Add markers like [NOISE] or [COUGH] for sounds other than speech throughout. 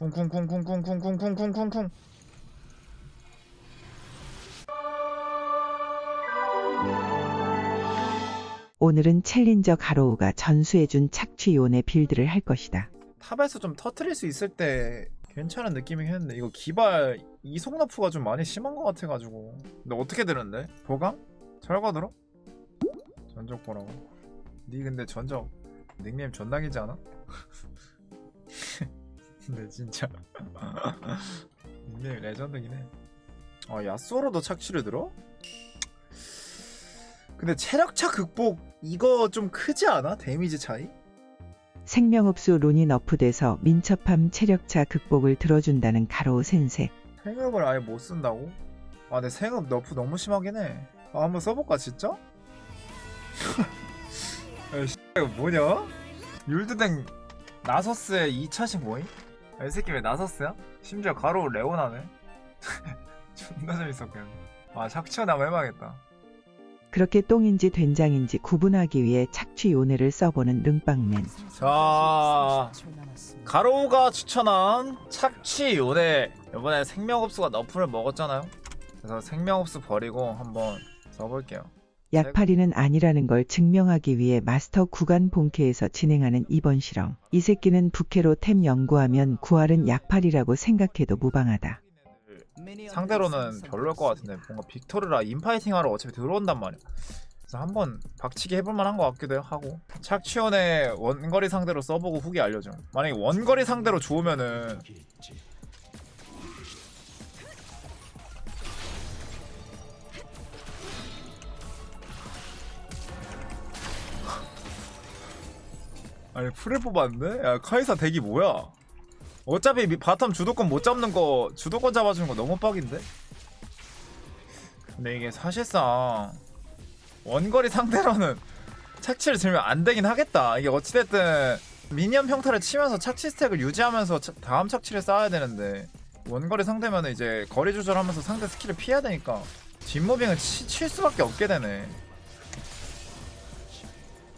쿵쿵쿵쿵쿵쿵쿵쿵쿵쿵쿵 오늘은 챌린저 가로우가 전수해준 착취요원의 빌드를 할 것이다. 탑에서 좀 터트릴 수 있을 때 괜찮은 느낌이긴 했는데 이거 기발 이속 너프가 좀 많이 심한 것 같아가지고 근데 어떻게 되는데? 보강? 철거 들어? 전적 보라고 니 근데 전적 닉네임 전당이지 않아? [LAUGHS] 근데 진짜 [LAUGHS] 닉네임 레전드긴 해 아 야쏘로도 착취를 들어? 근데 체력차 극복 이거 좀 크지 않아? 데미지 차이? 생명흡수 룬이 너프돼서 민첩함 체력차 극복을 들어준다는 가로우 센세. 생업을 아예 못 쓴다고? 아, 근데 생업 너프 너무 심하긴 해. 아, 한번 써볼까 진짜? [LAUGHS] 야, 이거 뭐냐? 율드댕 나서스의 2차식 뭐임? 아, 이 새끼 왜 나서스야? 심지어 가로 레오나네. [LAUGHS] 존나 재밌었겠네. 아, 착취원 한번 해봐야겠다. 그렇게 똥인지 된장인지 구분하기 위해 착취 요네를 써보는 능빵맨. 자, 가로우가 추천한 착취 요네 이번에 생명흡수가 너프를 먹었잖아요. 그래서 생명흡수 버리고 한번 써볼게요. 약팔이는 아니라는 걸 증명하기 위해 마스터 구간 본캐에서 진행하는 이번 실험. 이 새끼는 부캐로 템 연구하면 구할은 약팔이라고 생각해도 무방하다. 상대로는 별로일 것 같은데 뭔가 빅토르라 인파이팅 하러 어차피 들어온단 말이야. 그래서 한번 박치기 해볼 만한 것 같기도 하고 착취원의 원거리 상대로 써보고 후기 알려줘. 만약에 원거리 상대로 좋으면은 아니 풀을 뽑았는데? 야 카이사 덱이 뭐야? 어차피 미- 바텀 주도권 못 잡는 거 주도권 잡아주는 거 너무 빡인데? 근데 이게 사실상 원거리 상대로는 [LAUGHS] 착취를 들면 안 되긴 하겠다. 이게 어찌됐든 미니언 평타를 치면서 착취 스택을 유지하면서 차- 다음 착취를 쌓아야 되는데 원거리 상대면 이제 거리 조절하면서 상대 스킬을 피해야 되니까 뒷무빙을 치, 칠 수밖에 없게 되네.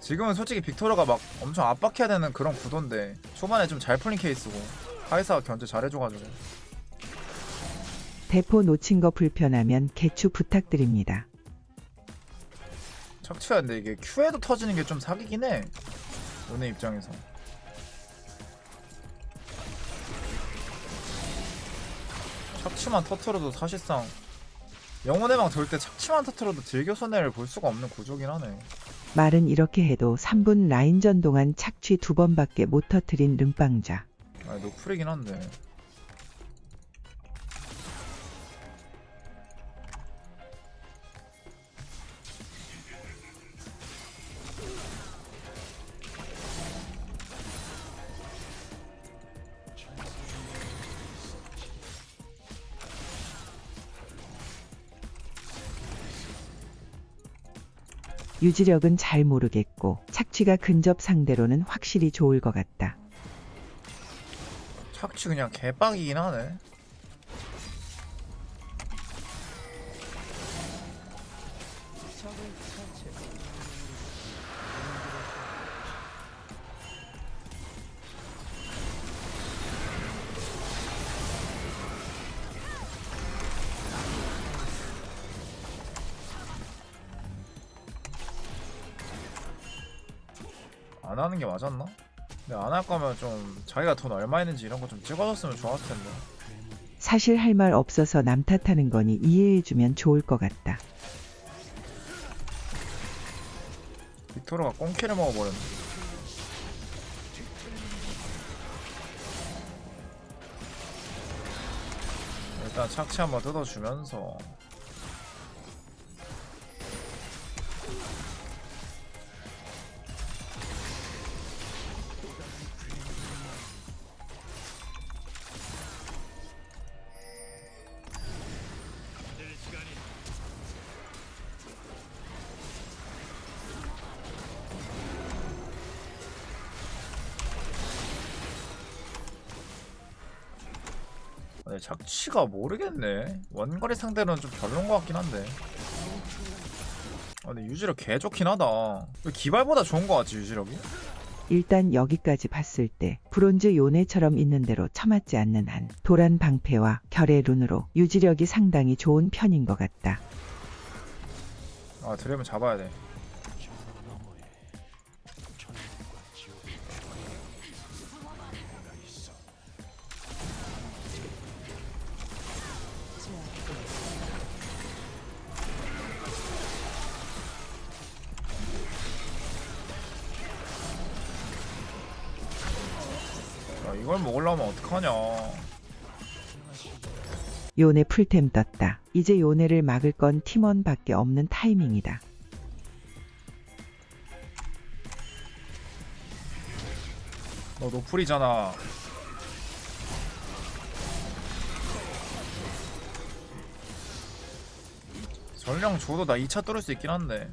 지금은 솔직히 빅토르가 막 엄청 압박해야 되는 그런 구도인데 초반에 좀 잘 풀린 케이스고 카이사가 견제 잘해줘가지고. 대포 놓친 거 불편하면 개추 부탁드립니다. 착취가 근데 이게 Q에도 터지는 게 좀 사기긴 해. 은혜 입장에서. 착취만 터트려도 사실상 영혼의 방 돌 때 착취만 터트려도 딜교 손해를 볼 수가 없는 구조긴 하네 말은 이렇게 해도 3분 라인전 동안 착취 두 번밖에 못 터트린 능빵자. 아니 노플이긴 한데 유지력은 잘 모르겠고 착취가 근접 상대로는 확실히 좋을 것 같다. 착취 그냥 개빡이긴 하네 안 하는 게 맞았나? 근데 안 할 거면 좀 자기가 돈 얼마 있는지 이런 거 좀 찍어줬으면 좋았을 텐데. 사실 할 말 없어서 남 탓하는 거니 이해해주면 좋을 것 같다. 빅토르가 꽁키를 먹어버렸네. 일단 착취 한번 뜯어주면서 근데 착취가 모르겠네. 원거리 상대로는 좀 별론 것 같긴 한데. 아, 근데 유지력 개 좋긴 하다. 왜 기발보다 좋은 것 같지 유지력이? 일단 여기까지 봤을 때 브론즈 요네처럼 있는 대로 처맞지 않는 한 도란 방패와 결의 룬으로 유지력이 상당히 좋은 편인 것 같다. 아 드래곤 잡아야 돼 이걸 먹으려면 어떡하냐 요네 풀템 떴다. 이제 요네를 막을 건 팀원밖에 없는 타이밍이다. 너 노플이잖아 전령 줘도 나 2차 뚫을 수 있긴 한데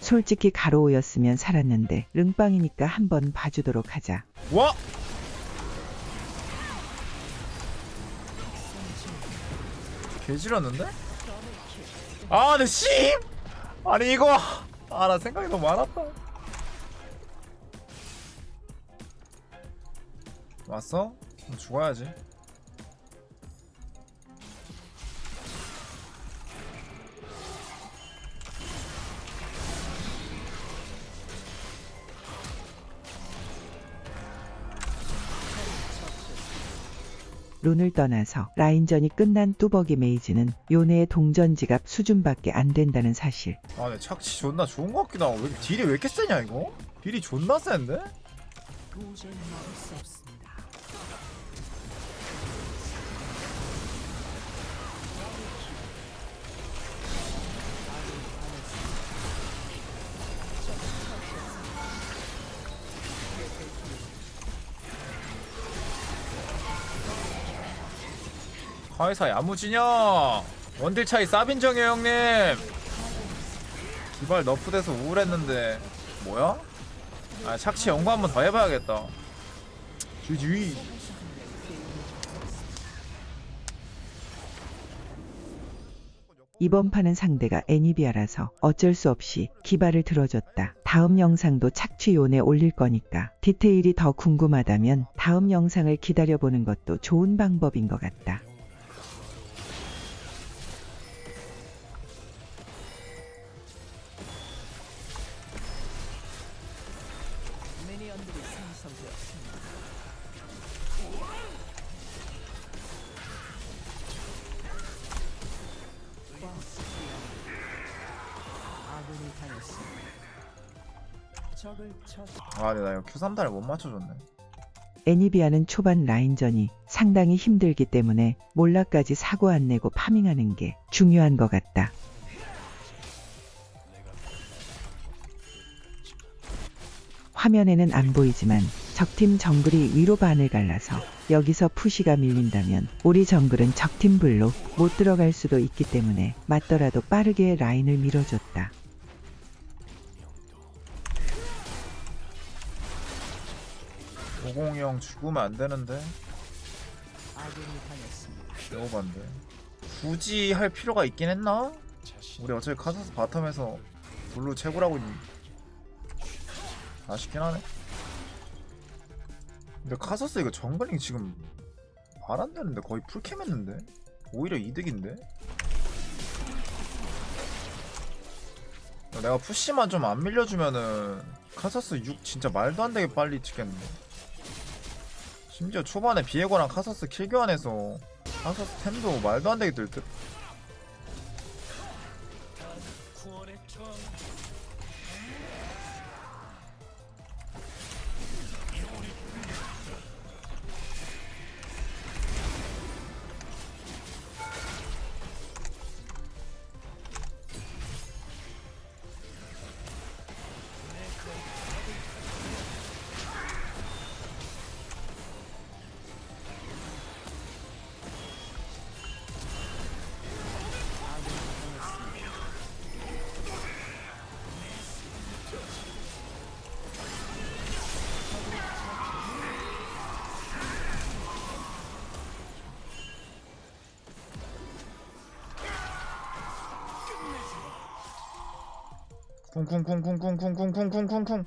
솔직히 가로우였으면 살았는데 릉빵이니까 한번 봐주도록 하자. 와! 개지렸는데? 아, 내 씨! 아니 이거 아 나 생각이 너무 많았다. 왔어? 죽어야지. 룬을 떠나서 라인전이 끝난 뚜벅이 메이지는 요네의 동전 지갑 수준밖에 안 된다는 사실. 아, 내 착취 존나 좋은 것 같기도 하고 딜이 왜 이렇게 세냐 이거? 딜이 존나 센데? 카이사 야무지냐? 원딜 차이 쌉인정이에요 형님. 기발 너프돼서 우울했는데 뭐야? 아 착취 연구 한번 더 해봐야겠다. GG. 이번 판은 상대가 애니비아라서 어쩔 수 없이 기발을 들어줬다. 다음 영상도 착취 요네 올릴 거니까 디테일이 더 궁금하다면 다음 영상을 기다려보는 것도 좋은 방법인 것 같다. 아, 근데 나 이거 Q3달을 못 맞춰줬네. 애니비아는 초반 라인전이 상당히 힘들기 때문에 몰라까지 사고 안 내고 파밍하는 게 중요한 것 같다. 화면에는 안 보이지만 적팀 정글이 위로 반을 갈라서 여기서 푸시가 밀린다면 우리 정글은 적팀 불로 못 들어갈 수도 있기 때문에 맞더라도 빠르게 라인을 밀어줬다. 오공이 형 죽으면 안 되는데. 당했습니다. 배고반데. 굳이 할 필요가 있긴 했나? 우리 어차피 카사스 바텀에서 블루 채굴하고 있는. 아쉽긴 하네. 근데 카사스 이거 정글링 지금 말 안 되는데 거의 풀캠 했는데? 오히려 이득인데? 내가 푸시만 좀 안 밀려주면은 카사스 6 진짜 말도 안 되게 빨리 찍겠는데 심지어 초반에 비에고랑 카사스 킬 교환해서 카사스 템도 말도 안 되게 뜰 듯? 쿵쿵쿵쿵쿵쿵쿵쿵쿵쿵쿵.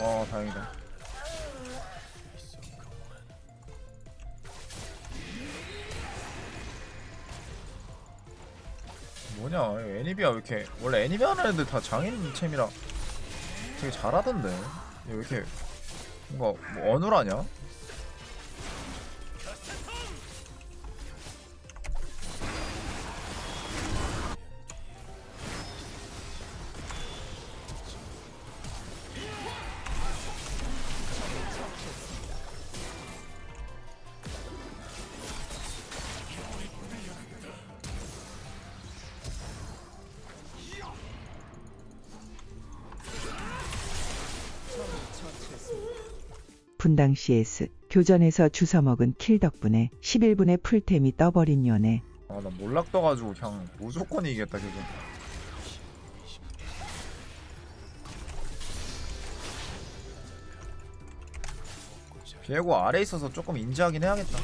와 다행이다 뭐냐 이 애니비아 왜 이렇게 원래 애니비아 하는 애들 다 장인 챔이라 되게 잘하던데 얘왜 이렇게 뭔가 뭐 어눌하냐? 분당 CS 교전에서 주워먹은 킬 덕분에 11분의 풀템이 떠버린 연애. 아나 몰락 떠가지고 그냥 무조건 이기겠다 계속. 비에고 아래 있어서 조금 인지하긴 해야겠다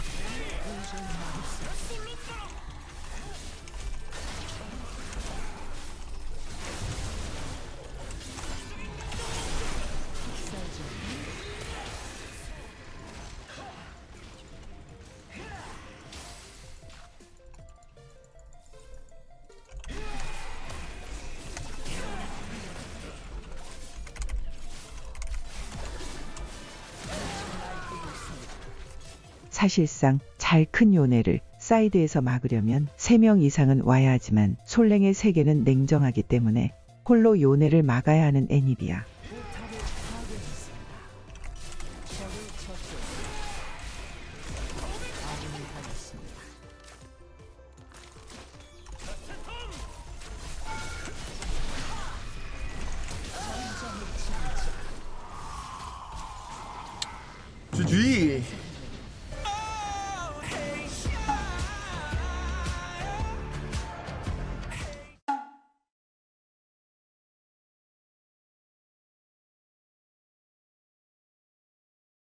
사실상 잘 큰 요네를 사이드에서 막으려면 3명 이상은 와야 하지만 솔랭의 세계는 냉정하기 때문에 홀로 요네를 막아야 하는 애니비아